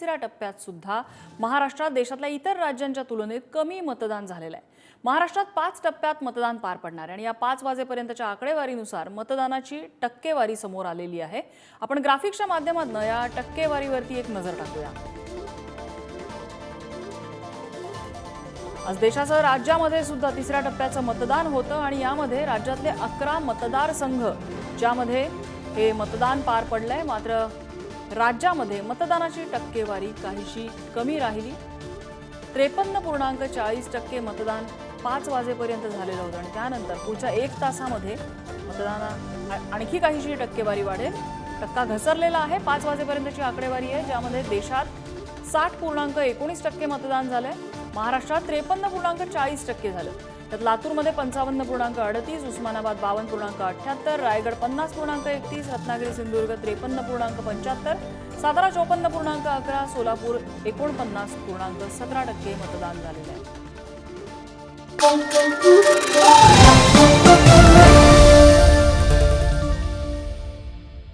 तिसऱ्या टप्प्यात सुद्धा महाराष्ट्रात देशातल्या इतर राज्यांच्या तुलनेत कमी मतदान झालेलं आहे. महाराष्ट्रात पाच टप्प्यात मतदान पार पडणार आहे आणि या पाच वाजेपर्यंतच्या आकडेवारीनुसार मतदानाची टक्केवारी समोर आलेली आहे. आपण ग्राफिक्सच्या माध्यमातून या टक्केवारीवरती एक नजर टाकूया. आज देशासह राज्यामध्ये सुद्धा तिसऱ्या टप्प्याचं मतदान होतं आणि यामध्ये राज्यातले अकरा मतदारसंघ ज्यामध्ये हे मतदान पार पडलंय. मात्र राज्यामध्ये मतदानाची टक्केवारी काहीशी कमी राहिली. त्रेपन्न पूर्णांक चाळीस टक्के मतदान पाच वाजेपर्यंत झालेलं होतं. आणि त्यानंतर पुढच्या एक तासामध्ये मतदाना आणखी काहीशी टक्केवारी वाढेल. टक्का घसरलेला आहे. पाच वाजेपर्यंतची आकडेवारी आहे ज्यामध्ये देशात साठ पूर्णांक एकोणीस टक्के मतदान झालंय. महाराष्ट्रात त्रेपन्न पूर्णांक चाळीस टक्के झालं. तर लातूरमध्ये पंचावन्न पूर्णांक अडतीस उस्मानाबाद बावन्न पूर्णांक अठ्ठ्याहत्तर रायगड पन्नास पूर्णांक एकतीस रत्नागिरी सिंधुदुर्ग त्रेपन्न पूर्णांक पंच्याहत्तर सातारा चोपन्न पूर्णांक अकरा सोलापूर एकोणपन्नास पूर्णांक सतरा टक्के मतदान झालेलं आहे.